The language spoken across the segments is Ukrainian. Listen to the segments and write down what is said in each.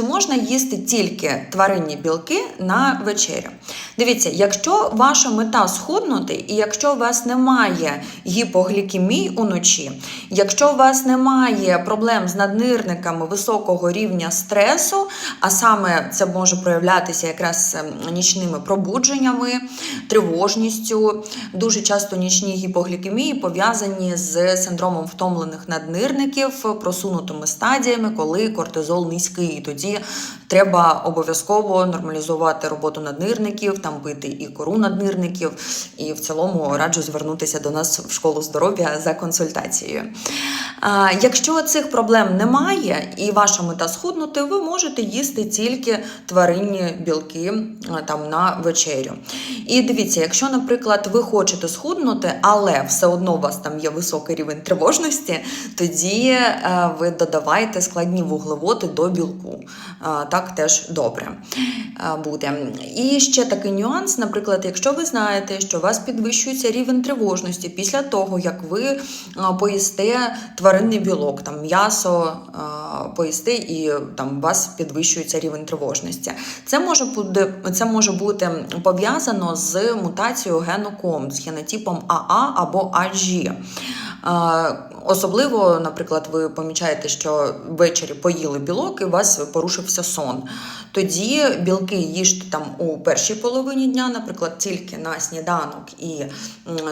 чи можна їсти тільки тваринні білки на вечерю? Дивіться, якщо ваша мета схуднути, і якщо у вас немає гіпоглікемії уночі, якщо у вас немає проблем з наднирниками високого рівня стресу, а саме це може проявлятися якраз ем, нічними пробудженнями, тривожністю, дуже часто нічні гіпоглікемії пов'язані з синдромом втомлених наднирників, просунутими стадіями, коли кортизол низький. І Тоді треба обов'язково нормалізувати роботу наднирників, там пити і кору наднирників. І в цілому раджу звернутися до нас в школу здоров'я за консультацією. Якщо цих проблем немає і ваша мета схуднути, ви можете їсти тільки тваринні білки там на вечерю. І дивіться, якщо, наприклад, ви хочете схуднути, але все одно у вас там є високий рівень тривожності, тоді е, ви додавайте складні вуглеводи до білку. Так теж добре буде. І ще такий нюанс, наприклад, якщо ви знаєте, що у вас підвищується рівень тривожності після того, як ви поїсте тваринний білок, там м'ясо поїсти, і там у вас підвищується рівень тривожності. Це може бути, це може бути пов'язано з мутацією гену КОМ, з генотипом АА або AG. Особливо, наприклад, ви помічаєте, що ввечері поїли білок і у вас порушився сон. Тоді білки їжте там у першій половині дня, наприклад, тільки на сніданок і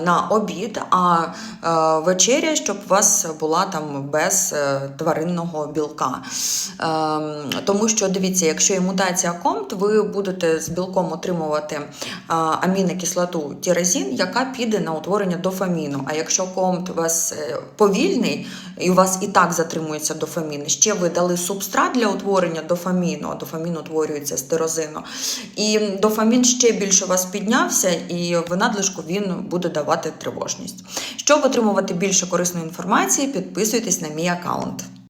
на обід, а е, вечеря, щоб у вас була там без е, тваринного білка. Ем, тому що дивіться, якщо є мутація комт, ви будете з білком отримувати е, амінокислоту тірозін, яка піде на утворення дофаміну. А якщо комт у вас е, повільний і у вас і так затримується дофамін, ще ви дали субстрат для утворення дофаміну, а дофамін утворюється з тирозину, і дофамін ще більше у вас піднявся, і в надлишку він буде давати тривожність. Щоб отримувати більше корисної інформації, підписуйтесь на мій аккаунт.